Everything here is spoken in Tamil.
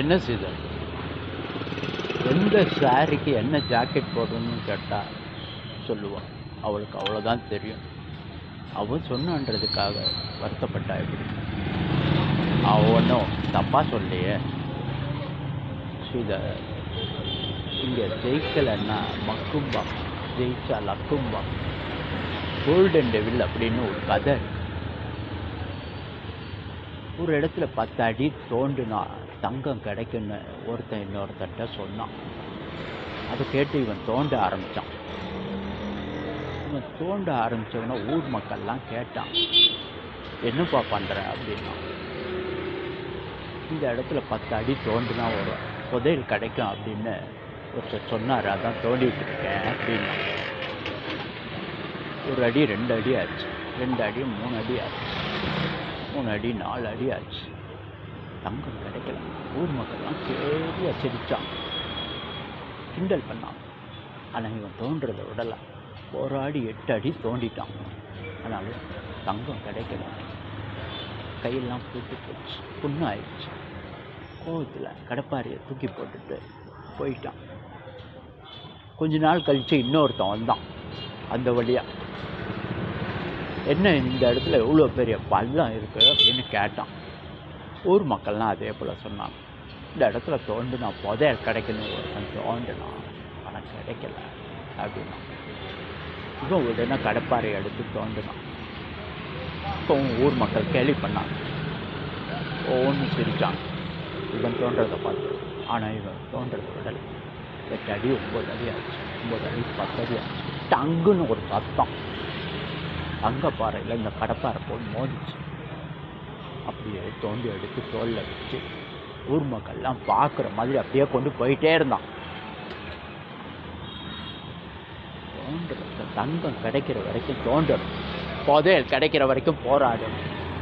என்ன செய்தார் எந்த சாரிக்கு என்ன ஜாக்கெட் போடணும்னு கேட்டால் சொல்லுவான். அவளுக்கு அவ்வளோதான் தெரியும். அவன் சொன்னான்றதுக்காக வருத்தப்பட்டா எப்படி? அவனும் தப்பாக சொல்லையே ஸ்ரீதர் இங்கே ஜெயிக்கலைன்னா மக்கும்பா ஜெயிச்சா லக்கும்பா. கோல்டன் டெவில் அப்படின்னு ஒரு கதை இருக்குது ஒரு இடத்துல பத்து அடி தோண்டினா தங்கம் கிடைக்குன்னு ஒருத்தன் இன்னொருத்தன்ட்ட சொன்னான். அதை கேட்டு இவன் தோண்ட ஆரம்பித்தான் இவன் தோண்ட ஆரம்பித்தவன ஊர் மக்கள்லாம் கேட்டான். என்னப்பா பண்ணுற அப்படின்னா இந்த இடத்துல பத்து அடி தோண்டினா ஒரு புதையல் கிடைக்கும் அப்படின்னு ஒருத்தர் சொன்னார். அதான் தோண்டிகிட்டு இருக்கேன் அப்படின்னா. ஒரு அடி ரெண்டு அடி ஆச்சு. ரெண்டு அடி மூணு அடி ஆச்சு. மூணு அடி நாலு அடி ஆச்சு. தங்கம் கிடைக்கல. ஊர் மக்கள்லாம் தேடி அச்சரித்தான் கிண்டல் பண்ணான். ஆனால் இவன் தோன்றதை ஒரு அடி எட்டு அடி தோண்டிட்டான். ஆனாலும் தங்கம் கிடைக்கல. கையெல்லாம் போட்டு போச்சு. புண்ணாயிடுச்சு கோவத்தில் கடப்பாரியை தூக்கி போட்டுட்டு போயிட்டான். கொஞ்ச நாள் கழித்து இன்னொருத்தன் வந்தான். அந்த வழியா. என்ன இந்த இடத்துல எவ்வளோ பெரிய பள்ளம் இருக்குது அப்படின்னு கேட்டான். ஊர் மக்கள்லாம் அதே போல் சொன்னாங்க. இந்த இடத்துல தோண்டுனா புதைய கிடைக்கணும் ஒருத்தன் தோண்டினான் ஆனால் கிடைக்கல அப்படின்னா. இவன் உடனே கடப்பாறை எடுத்து தோண்டினான். இப்போ ஊர் மக்கள் கேள்வி பண்ணாங்க. ஒன்று சிரிச்சாங்க. இவன் தோன்றதை பார்த்து ஆனால் இவன் தோன்றதை விடலை. எட்டு அடி ஒம்பது அடி ஆச்சு. ஒம்பது அடி பத்து அடி ஆச்சு. டங்குன்னு ஒரு சத்தம். தங்கப்பாறையில் இந்த கடப்பாறை போய் மோதிச்சு. அப்படியே தோண்டி எடுத்து தோல்ல வச்சு ஊர் மக்கள்லாம் பார்க்குற மாதிரி அப்படியே கொண்டு போயிட்டே இருந்தான். தோண்டுறது தங்கம் கிடைக்கிற வரைக்கும் தோண்டணும் புதையல் கிடைக்கிற வரைக்கும் போராடணும்